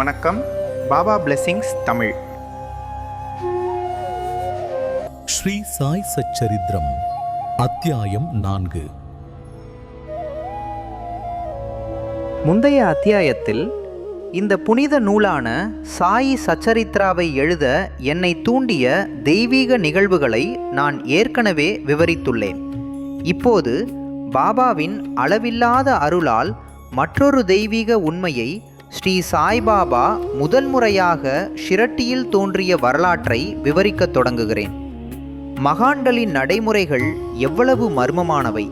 வணக்கம். பாபா பிளெஸிங்ஸ் தமிழ். ஸ்ரீ சாய் சச்சரித்திரம் அத்தியாயம் நான்கு. முந்தைய அத்தியாயத்தில் இந்த புனித நூலான சாயி சச்சரித்ராவை எழுத என்னை தூண்டிய தெய்வீக நிகழ்வுகளை நான் ஏற்கனவே விவரித்துள்ளேன். இப்போது பாபாவின் அளவில்லாத அருளால் மற்றொரு தெய்வீக உண்மையை ஸ்ரீ சாய்பாபா முதல் முறையாக ஷிரட்டியில் தோன்றிய வரலாற்றை விவரிக்கத் தொடங்குகிறேன். மகான்களின் நடைமுறைகள் எவ்வளவு மர்மமானவை.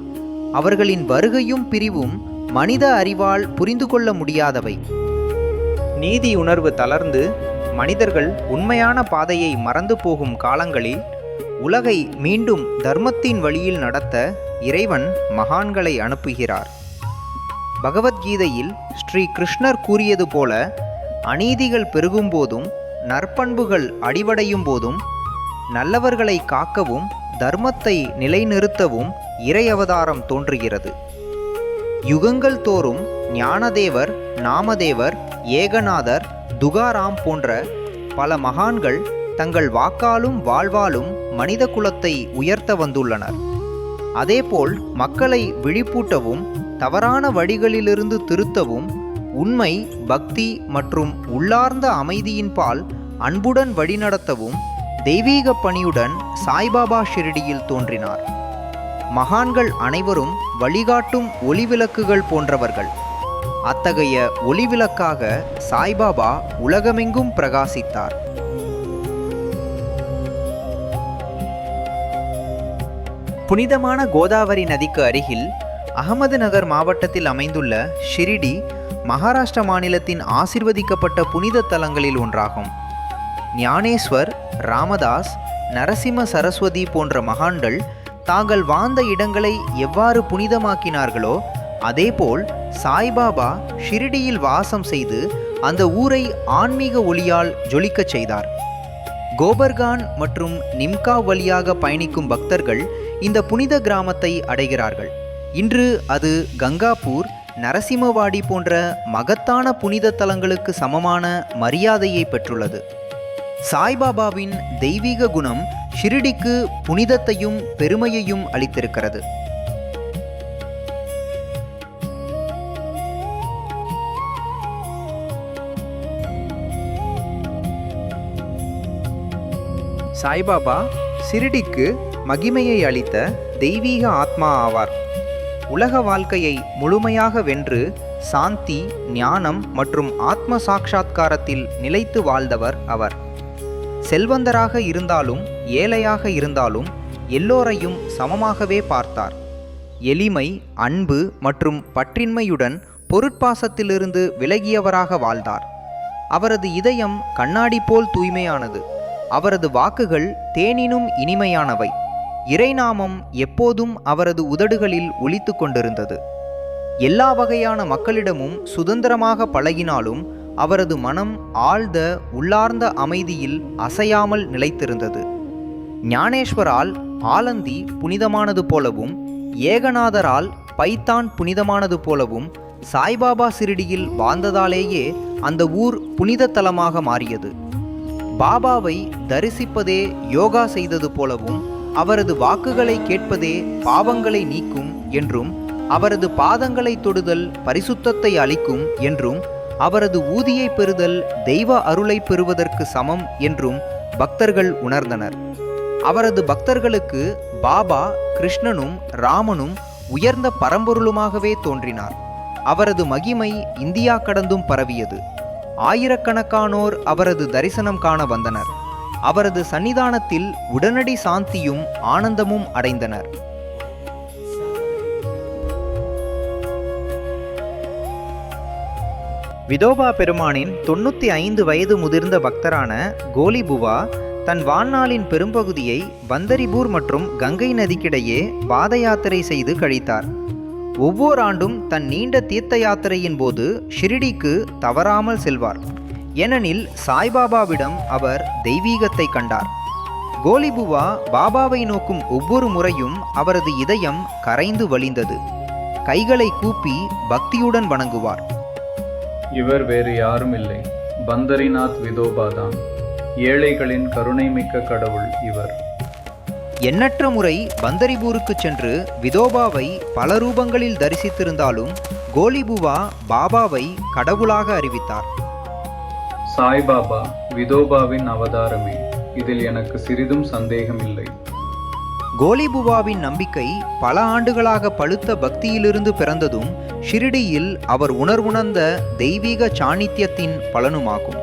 அவர்களின் வருகையும் பிரிவும் மனித அறிவால் புரிந்து கொள்ள முடியாதவை. நீதி உணர்வு தளர்ந்து மனிதர்கள் உண்மையான பாதையை மறந்து போகும் காலங்களில் உலகை மீண்டும் தர்மத்தின் வழியில் நடத்த இறைவன் மகான்களை அனுப்புகிறார். பகவத்கீதையில் ஸ்ரீ கிருஷ்ணர் கூறியது போல அநீதிகள் பெருகும்போதும் நற்பண்புகள் அடிவடையும் போதும் நல்லவர்களை காக்கவும் தர்மத்தை நிலைநிறுத்தவும் இறை அவதாரம் தோன்றுகிறது. யுகங்கள் தோறும் ஞானதேவர் நாமதேவர் ஏகநாதர் துகாராம் போன்ற பல மகான்கள் தங்கள் வாக்காலும் வாழ்வாலும் மனித குலத்தை உயர்த்த வந்துள்ளனர். அதேபோல் மக்களை விழிப்பூட்டவும் தவறான வழிகளிலிருந்து திருத்தவும் உண்மை பக்தி மற்றும் உள்ளார்ந்த அமைதியின்பால் அன்புடன் வழிநடத்தவும் தெய்வீக பணியுடன் சாய்பாபா ஷிரடியில் தோன்றினார். மகான்கள் அனைவரும் வழிகாட்டும் ஒளிவிளக்குகள் போன்றவர்கள். அத்தகைய ஒளிவிளக்காக சாய்பாபா உலகமெங்கும் பிரகாசித்தார். புனிதமான கோதாவரி நதிக்கு அருகில் அகமது நகர் மாவட்டத்தில் அமைந்துள்ள ஷிரிடி மகாராஷ்டிர மாநிலத்தின் ஆசிர்வதிக்கப்பட்ட புனித தலங்களில் ஒன்றாகும். ஞானேஸ்வர் ராமதாஸ் நரசிம்ம சரஸ்வதி போன்ற மகான்கள் தாங்கள் வாழ்ந்த இடங்களை எவ்வாறு புனிதமாக்கினார்களோ அதேபோல் சாய்பாபா ஷிரிடியில் வாசம் செய்து அந்த ஊரை ஆன்மீக ஒளியால் ஜொலிக்கச் செய்தார். கோபர்கான் மற்றும் நிம்கா வழியாக பயணிக்கும் பக்தர்கள் இந்த புனித கிராமத்தை அடைகிறார்கள். இன்று அது கங்காபூர் நரசிம்மவாடி போன்ற மகத்தான புனித தலங்களுக்கு சமமான மரியாதையை பெற்றுள்ளது. சாய்பாபாவின் தெய்வீக குணம் ஷிரிடிக்கு புனிதத்தையும் பெருமையையும் அளித்திருக்கிறது. சாய்பாபா சிரிடிக்கு மகிமையை அளித்த தெய்வீக ஆத்மா ஆவார். உலக வாழ்க்கையை முழுமையாக வென்று சாந்தி ஞானம் மற்றும் ஆத்ம சாட்சா்காரத்தில் நிலைத்து வாழ்ந்தவர் அவர். செல்வந்தராக இருந்தாலும் ஏழையாக இருந்தாலும் எல்லோரையும் சமமாகவே பார்த்தார். எளிமை அன்பு மற்றும் பற்றின்மையுடன் பொருட்பாசத்திலிருந்து விலகியவராக வாழ்ந்தார். அவரது இதயம் கண்ணாடி போல் தூய்மையானது. அவரது வாக்குகள் தேனினும் இனிமையானவை. இறைநாமம் எப்போதும் அவரது உதடுகளில் ஒலித்து கொண்டிருந்தது எல்லா வகையான மக்களிடமும் சுதந்திரமாக பழகினாலும் அவரது மனம் ஆழ்ந்த உள்ளார்ந்த அமைதியில் அசையாமல் நிலைத்திருந்தது. ஞானேஸ்வரால் ஆலந்தி புனிதமானது போலவும் ஏகநாதரால் பைத்தான் புனிதமானது போலவும் சாய்பாபா சிறிடியில் வாழ்ந்ததாலேயே அந்த ஊர் புனித தலமாக மாறியது. பாபாவை தரிசிப்பதே யோகா செய்தது போலவும் அவரது வாக்குகளை கேட்பதே பாவங்களை நீக்கும் என்றும் அவரது பாதங்களை தொடுதல் பரிசுத்தத்தை அளிக்கும் என்றும் அவரது ஊதியை பெறுதல் தெய்வ அருளை பெறுவதற்கு சமம் என்றும் பக்தர்கள் உணர்ந்தனர். அவரது பக்தர்களுக்கு பாபா கிருஷ்ணனும் ராமனும் உயர்ந்த பரம்பொருளுமாகவே தோன்றினார். அவரது மகிமை இந்தியா கடந்தும் பரவியது. ஆயிரக்கணக்கானோர் அவரது தரிசனம் காண வந்தனர். அவரது சன்னிதானத்தில் உடனடி சாந்தியும் ஆனந்தமும் அடைந்தனர். விதோபா பெருமானின் தொண்ணூற்றி ஐந்து வயது முதிர்ந்த பக்தரான கோலிபுவா தன் வாழ்நாளின் பெரும்பகுதியை பந்தரிபூர் மற்றும் கங்கை நதிக்கிடையே பாத யாத்திரை செய்து கழித்தார். ஒவ்வொரு ஆண்டும் தன் நீண்ட தீர்த்த யாத்திரையின் போது ஷிரிடிக்கு தவறாமல் செல்வார். ஏனெனில் சாய்பாபாவிடம் அவர் தெய்வீகத்தை கண்டார். கோலிபுவா பாபாவை நோக்கும் ஒவ்வொரு முறையும் அவரது இதயம் கரைந்து வழிந்தது. கைகளை கூப்பி பக்தியுடன் வணங்குவார். இவர் வேறு யாரும் இல்லை. பந்தரிநாத் விதோபாதான் ஏழைகளின் கருணைமிக்க கடவுள் இவர். எண்ணற்ற முறை பந்தரிபூருக்கு சென்று விதோபாவை பல ரூபங்களில் தரிசித்திருந்தாலும் கோலிபுவா பாபாவை கடவுளாக அறிவித்தார். சாய்பாபா விதோபாவின் அவதாரமே. இதில் எனக்கு சிறிதும் சந்தேகமில்லை. கோலிபுபாவின் நம்பிக்கை பல ஆண்டுகளாக பழுத்த பக்தியிலிருந்து பிறந்ததும் ஷிரிடியில் அவர் உணர்வுணர்ந்த தெய்வீக சாணித்தியத்தின் பலனுமாகும்.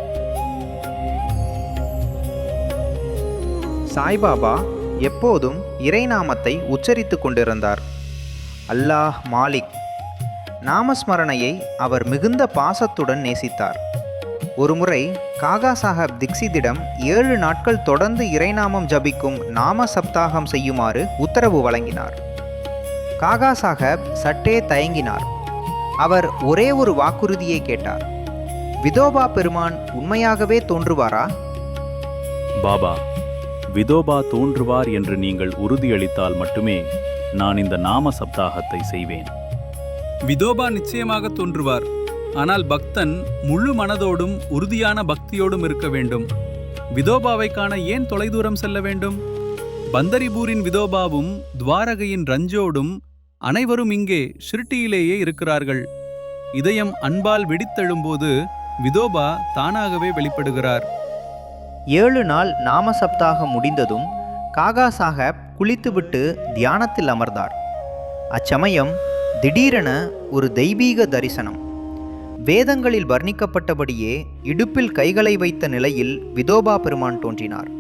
சாய்பாபா எப்போதும் இறைநாமத்தை உச்சரித்து கொண்டிருந்தார். அல்லாஹ் மாலிக். நாமஸ்மரணையை அவர் மிகுந்த பாசத்துடன் நேசித்தார். ஒருமுறை காகா சாஹப் திக்சிதிடம் ஏழு நாட்கள் தொடர்ந்து இறைநாமம் ஜபிக்கும் நாம சப்தாகம் செய்யுமாறு உத்தரவு வழங்கினார். காகா சாஹப் சற்றே தயங்கினார். அவர் ஒரே ஒரு வாக்குறுதியை கேட்டார். விதோபா பெருமான் உண்மையாகவே தோன்றுவாரா? பாபா விதோபா தோன்றுவார் என்று நீங்கள் உறுதியளித்தால் மட்டுமே நான் இந்த நாம சப்தாகத்தை செய்வேன். விதோபா நிச்சயமாக தோன்றுவார். ஆனால் பக்தன் முழு மனதோடும் உறுதியான பக்தியோடும் இருக்க வேண்டும். விதோபாவை காண ஏன் தொலைதூரம் செல்ல வேண்டும்? பந்தரிபூரின் விதோபாவும் துவாரகையின் ரஞ்சோடும் அனைவரும் இங்கே ஷிர்டியிலேயே இருக்கிறார்கள். இதயம் அன்பால் வெடித்தெழும்போது விதோபா தானாகவே வெளிப்படுகிறார். ஏழு நாள் நாம சப்தாகம் முடிந்ததும் காகா சாஹப் குளித்துவிட்டு தியானத்தில் அமர்ந்தார். அச்சமயம் திடீரென ஒரு தெய்வீக தரிசனம். வேதங்களில் வர்ணிக்கப்பட்டபடியே இடுப்பில் கைகளை வைத்த நிலையில் விதோபா பெருமான் தோன்றினார்.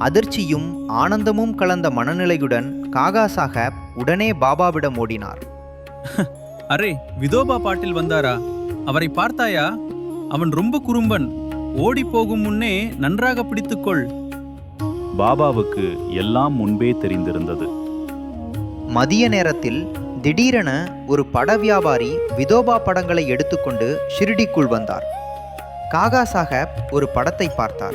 அதிர்ச்சியும் ஆனந்தமும் கலந்த மனநிலையுடன் காகா சாஹப் உடனே பாபாவிடம் ஓடினார். அரே விதோபா பாட்டில் வந்தாரா? அவரை பார்த்தாயா? அவன் ரொம்ப குறும்பன். ஓடி போகும் முன்னே நன்றாக பிடித்துக்கொள். பாபாவுக்கு எல்லாம் முன்பே தெரிந்திருந்தது. மதிய நேரத்தில் திடீரென ஒரு பட வியாபாரி விதோபா படங்களை எடுத்துக்கொண்டு ஷிர்டிக்குள் வந்தார். காகா சாஹேப் ஒரு படத்தை பார்த்தார்.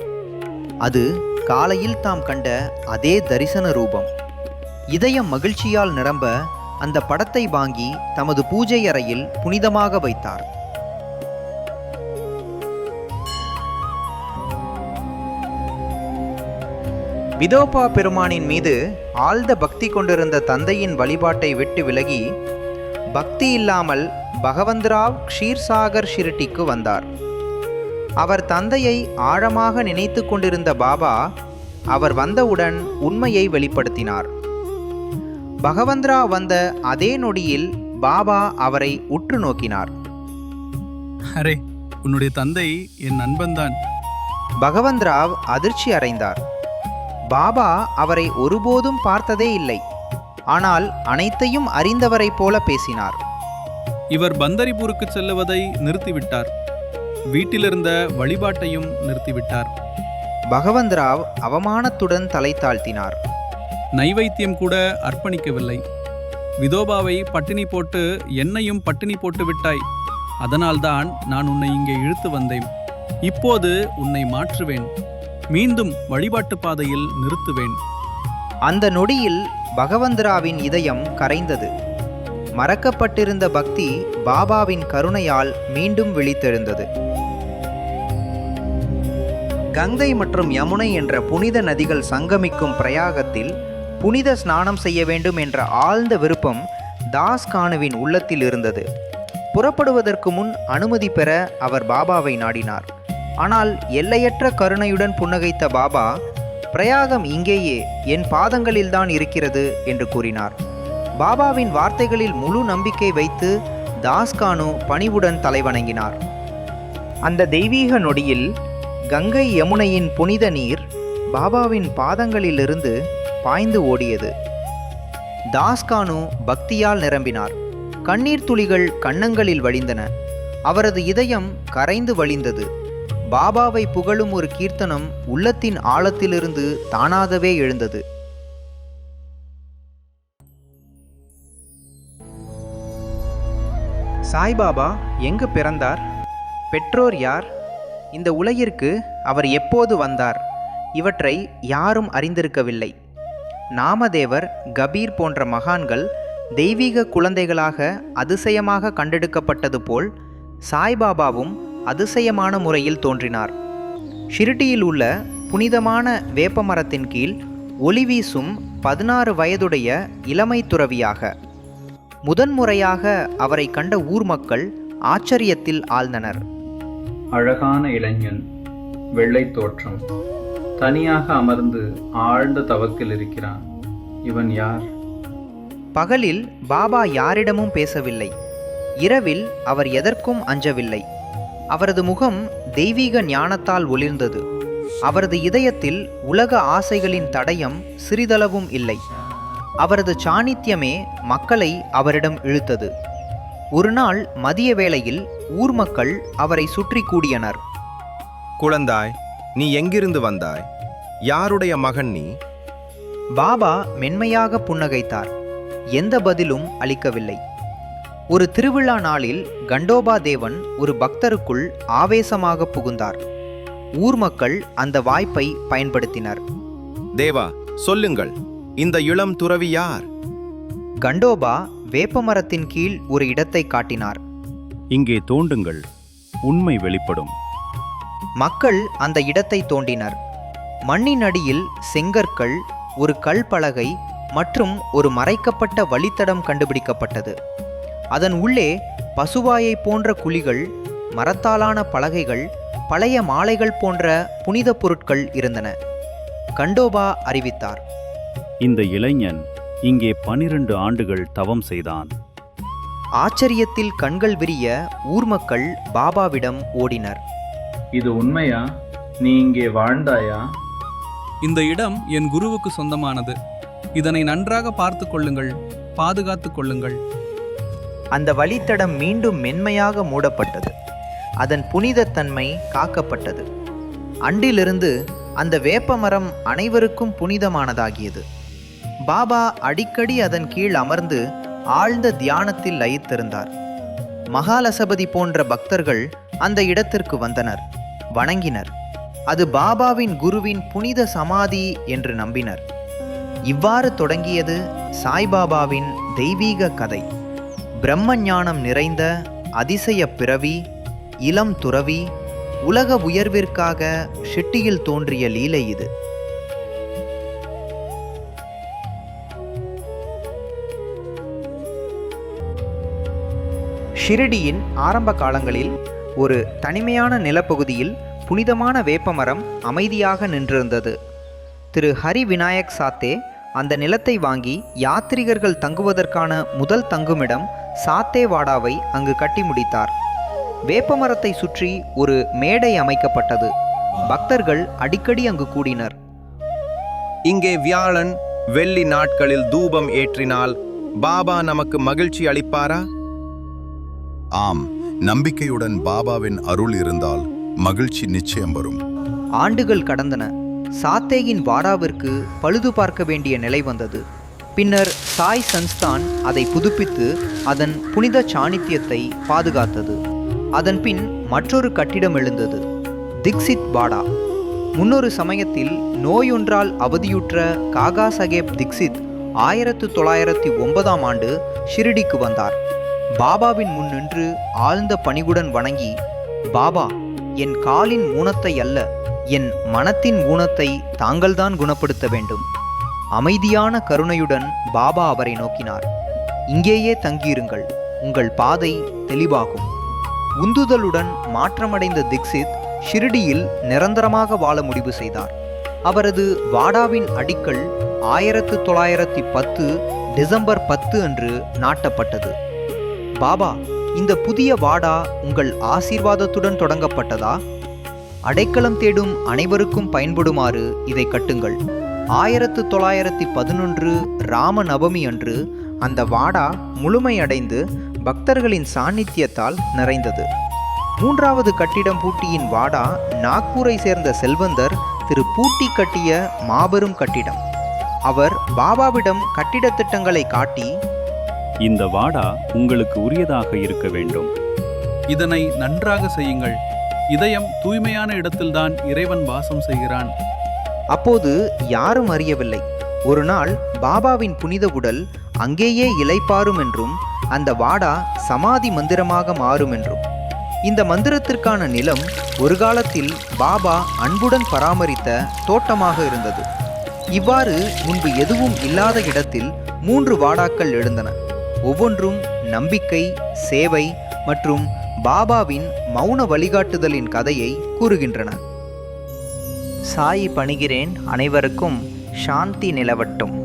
அது காலையில் தாம் கண்ட அதே தரிசன ரூபம். இதயம் மகிழ்ச்சியால் நிரம்ப அந்த படத்தை வாங்கி தமது பூஜை அறையில் புனிதமாக வைத்தார். விதோபா பெருமானின் மீது ஆழ்ந்த பக்தி கொண்டிருந்த தந்தையின் வழிபாட்டை விட்டு விலகி பக்தி இல்லாமல் பகவந்த்ராவ் க்ஷீர்சாகர் ஷிரிட்டிக்கு வந்தார். அவர் தந்தையை ஆழமாக நினைத்து கொண்டிருந்த பாபா அவர் வந்தவுடன் உண்மையை வெளிப்படுத்தினார். பகவந்த்ரா வந்த அதே நொடியில் பாபா அவரை உற்று நோக்கினார். அரே உன்னுடைய தந்தை என் நண்பன்தான். பகவந்த்ராவ் அதிர்ச்சி அடைந்தார். பாபா அவரை ஒருபோதும் பார்த்ததே இல்லை. ஆனால் அனைத்தையும் அறிந்தவரைப் போல பேசினார். இவர் பந்தரிபூருக்கு செல்லுவதை நிறுத்திவிட்டார். வீட்டிலிருந்த வழிபாட்டையும் நிறுத்திவிட்டார். பகவந்த்ராவ் அவமானத்துடன் தலை தாழ்த்தினார். நைவேத்தியம் கூட அர்ப்பணிக்கவில்லை. விதோபாவை பட்டினி போட்டு என்னையும் பட்டினி போட்டு விட்டாய். அதனால்தான் நான் உன்னை இங்கே இழுத்து வந்தேன். இப்போது உன்னை மாற்றுவேன். மீண்டும் வழிபாட்டு பாதையில் நிறுத்துவேன். அந்த நொடியில் பகவந்தராவின் இதயம் கரைந்தது. மறக்கப்பட்டிருந்த பக்தி பாபாவின் கருணையால் மீண்டும் விழித்தெழுந்தது. கங்கை மற்றும் யமுனை என்ற புனித நதிகள் சங்கமிக்கும் பிரயாகத்தில் புனித ஸ்நானம் செய்ய வேண்டும் என்ற ஆழ்ந்த விருப்பம் தாஸ் கானுவின் உள்ளத்தில் இருந்தது. புறப்படுவதற்கு முன் அனுமதி பெற அவர் பாபாவை நாடினார். ஆனால் எல்லையற்ற கருணையுடன் புன்னகைத்த பாபா பிரயாகம் இங்கேயே என் பாதங்களில்தான் இருக்கிறது என்று கூறினார். பாபாவின் வார்த்தைகளில் முழு நம்பிக்கை வைத்து தாஸ்கானு பணிவுடன் தலைவணங்கினார். அந்த தெய்வீக நொடியில் கங்கை யமுனையின் புனித நீர் பாபாவின் பாதங்களிலிருந்து பாய்ந்து ஓடியது. தாஸ்கானு பக்தியால் நிரம்பினார். கண்ணீர் துளிகள் கன்னங்களில் வழிந்தன. அவரது இதயம் கரைந்து வழிந்தது. பாபாவை புகழும் ஒரு கீர்த்தனம் உள்ளத்தின் ஆழத்திலிருந்து தானாகவே எழுந்தது. சாய்பாபா எங்கு பிறந்தார்? பெற்றோர் யார்? இந்த உலகிற்கு அவர் எப்போது வந்தார்? இவற்றை யாரும் அறிந்திருக்கவில்லை. நாமதேவர் கபீர் போன்ற மகான்கள் தெய்வீக குழந்தைகளாக அதிசயமாக கண்டெடுக்கப்பட்டது போல் சாய்பாபாவும் அதிசயமான முறையில் தோன்றினார். ஷிரிட்டியில் உள்ள புனிதமான வேப்பமரத்தின் கீழ் ஒளி வீசும் பதினாறு வயதுடைய இளமை துறவியாக முதன்முறையாக அவரை கண்ட ஊர் மக்கள் ஆச்சரியத்தில் ஆழ்ந்தனர். அழகான இளைஞன் வெள்ளை தோற்றம் தனியாக அமர்ந்து ஆழ்ந்த தவத்தில் இருக்கிறான். இவன் யார்? பகலில் பாபா யாரிடமும் பேசவில்லை. இரவில் அவர் எதற்கும் அஞ்சவில்லை. அவரது முகம் தெய்வீக ஞானத்தால் ஒளிர்ந்தது. அவரது இதயத்தில் உலக ஆசைகளின் தடயம் சிறிதளவும் இல்லை. அவரது சாணித்தியமே மக்களை அவரிடம் இழுத்தது. ஒரு நாள் மதிய வேளையில் ஊர் மக்கள் அவரை சுற்றி கூடியனர். குழந்தாய் நீ எங்கிருந்து வந்தாய்? யாருடைய மகன் நீ? பாபா மென்மையாக புன்னகைத்தார். எந்த பதிலும் அளிக்கவில்லை. ஒரு திருவிழா நாளில் கண்டோபா தேவன் ஒரு பக்தருக்குள் ஆவேசமாக புகுந்தார். ஊர் மக்கள் அந்த வாய்ப்பை பயன்படுத்தினர். தேவா சொல்லுங்கள் இந்த இளம் துறவி யார்? கண்டோபா வேப்பமரத்தின் கீழ் ஒரு இடத்தை காட்டினார். இங்கே தோண்டுங்கள் உண்மை வெளிப்படும். மக்கள் அந்த இடத்தை தோண்டினர். மண்ணின் அடியில் செங்கற்கள் ஒரு கல் பலகை மற்றும் ஒரு மறைக்கப்பட்ட வழித்தடம் கண்டுபிடிக்கப்பட்டது. அதன் உள்ளே பசுவாயை போன்ற குழிகள் மரத்தாலான பலகைகள் பழைய மாலைகள் போன்ற புனித பொருட்கள் இருந்தன. கண்டோபா அறிவித்தார். இந்த இளைஞன் இங்கே பனிரெண்டு ஆண்டுகள் தவம் செய்தான். ஆச்சரியத்தில் கண்கள் விரிய ஊர் மக்கள் பாபாவிடம் ஓடினர். இது உண்மையா? நீ இங்கே வாழ்ந்தாயா? இந்த இடம் என் குருவுக்கு சொந்தமானது. இதனை நன்றாக பார்த்து கொள்ளுங்கள் பாதுகாத்து கொள்ளுங்கள். அந்த வழித்தடம் மீண்டும் மென்மையாக மூடப்பட்டது. அதன் புனிதத்தன்மை காக்கப்பட்டது. அன்றிலிருந்து அந்த வேப்பமரம் அனைவருக்கும் புனிதமானதாகியது. பாபா அடிக்கடி அதன் கீழ் அமர்ந்து ஆழ்ந்த தியானத்தில் லயித்திருந்தார். மகாலசபதி போன்ற பக்தர்கள் அந்த இடத்திற்கு வந்தனர் வணங்கினர். அது பாபாவின் குருவின் புனித சமாதி என்று நம்பினர். இவ்வாறு தொடங்கியது சாய்பாபாவின் தெய்வீக கதை. பிரம்ம ஞானம் நிறைந்த அதிசய பிறவி இளம் துறவி உலக உயர்விற்காக ஷெட்டியில் தோன்றிய லீலை இது. ஷிரடியின் ஆரம்ப காலங்களில் ஒரு தனிமையான நிலப்பகுதியில் புனிதமான வேப்பமரம் அமைதியாக நின்றிருந்தது. திரு ஹரி விநாயக் சாத்தே அந்த நிலத்தை வாங்கி யாத்ரீகர்கள் தங்குவதற்கான முதல் தங்குமிடம் சாத்தேவாடாவை அங்கு கட்டி முடித்தார். வேப்பமரத்தை சுற்றி ஒரு மேடை அமைக்கப்பட்டது. பக்தர்கள் அடிக்கடி அங்கு கூடினர். இங்கே வியாழன் வெள்ளி நாட்களில் தூபம் ஏற்றினால் பாபா நமக்கு மகிழ்ச்சி அளிப்பாரா? ஆம் நம்பிக்கையுடன் பாபாவின் அருள் இருந்தால் மகிழ்ச்சி நிச்சயம் வரும். ஆண்டுகள் கடந்தன. சாத்தேயின் வாடாவிற்கு பழுது பார்க்க வேண்டிய நிலை வந்தது. பின்னர் சாய் சன்ஸ்தான் அதை புதுப்பித்து அதன் புனித சாணித்தியத்தை பாதுகாத்தது. அதன் பின் மற்றொரு கட்டிடம் எழுந்தது திக்சித் வாடா முன்னொரு சமயத்தில் நோயொன்றால் அவதியுற்ற காகா சகேப் திக்சித் ஆயிரத்து தொள்ளாயிரத்தி ஒன்பதாம் ஆண்டு ஷிரிடிக்கு வந்தார். பாபாவின் முன் நின்று ஆழ்ந்த பணிவுடன் வணங்கி பாபா என் காலின் ஊனத்தை அல்ல என் மனத்தின் ஊனத்தை தாங்கள்தான் குணப்படுத்த வேண்டும். அமைதியான கருணையுடன் பாபா அவரை நோக்கினார். இங்கேயே தங்கியிருங்கள். உங்கள் பாதை தெளிவாகும். உந்துதலுடன் மாற்றமடைந்த திக்சித் ஷிரிடியில் நிரந்தரமாக வாழ முடிவு செய்தார். அவரது வாடாவின் அடிக்கல் ஆயிரத்து தொள்ளாயிரத்தி பத்து டிசம்பர் பத்து அன்று நாட்டப்பட்டது. பாபா இந்த புதிய வாடா உங்கள் ஆசீர்வாதத்துடன் தொடங்கப்பட்டதா? அடைக்கலம் தேடும் அனைவருக்கும் பயன்படுமாறு இதை கட்டுங்கள். ஆயிரத்து தொள்ளாயிரத்தி பதினொன்று ராம நவமி அன்று அந்த வாடா முழுமையடைந்து பக்தர்களின் சாநித்தியத்தால் நிறைந்தது. மூன்றாவது கட்டிடம் பூட்டியின் வாடா நாக்பூரை சேர்ந்த செல்வந்தர் திரு பூட்டி கட்டிய மாபெரும் கட்டிடம். அவர் பாபாவிடம் கட்டிட திட்டங்களை காட்டி இந்த வாடா உங்களுக்கு உரியதாக இருக்க வேண்டும். இதனை நன்றாக செய்யுங்கள். இதயம் தூய்மையான இடத்தில்தான் இறைவன் வாசம் செய்கிறான். அப்போது யாரும் அறியவில்லை. ஒரு நாள் பாபாவின் புனித உடல் அங்கேயே இலைப்பாரும் என்றும் அந்த வாடா சமாதி மந்திரமாக மாறும் என்றும். இந்த மந்திரத்திற்கான நிலம் ஒரு காலத்தில் பாபா அன்புடன் பராமரித்த தோட்டமாக இருந்தது. இவ்வாறு முன்பு எதுவும் இல்லாத இடத்தில் மூன்று வாடாக்கள் எழுந்தன. ஒவ்வொன்றும் நம்பிக்கை சேவை மற்றும் பாபாவின் மௌன வழிகாட்டுதலின் கதையை கூறுகின்றன. சாயி பணிகிறேன் அனைவருக்கும் சாந்தி நிலவட்டும்.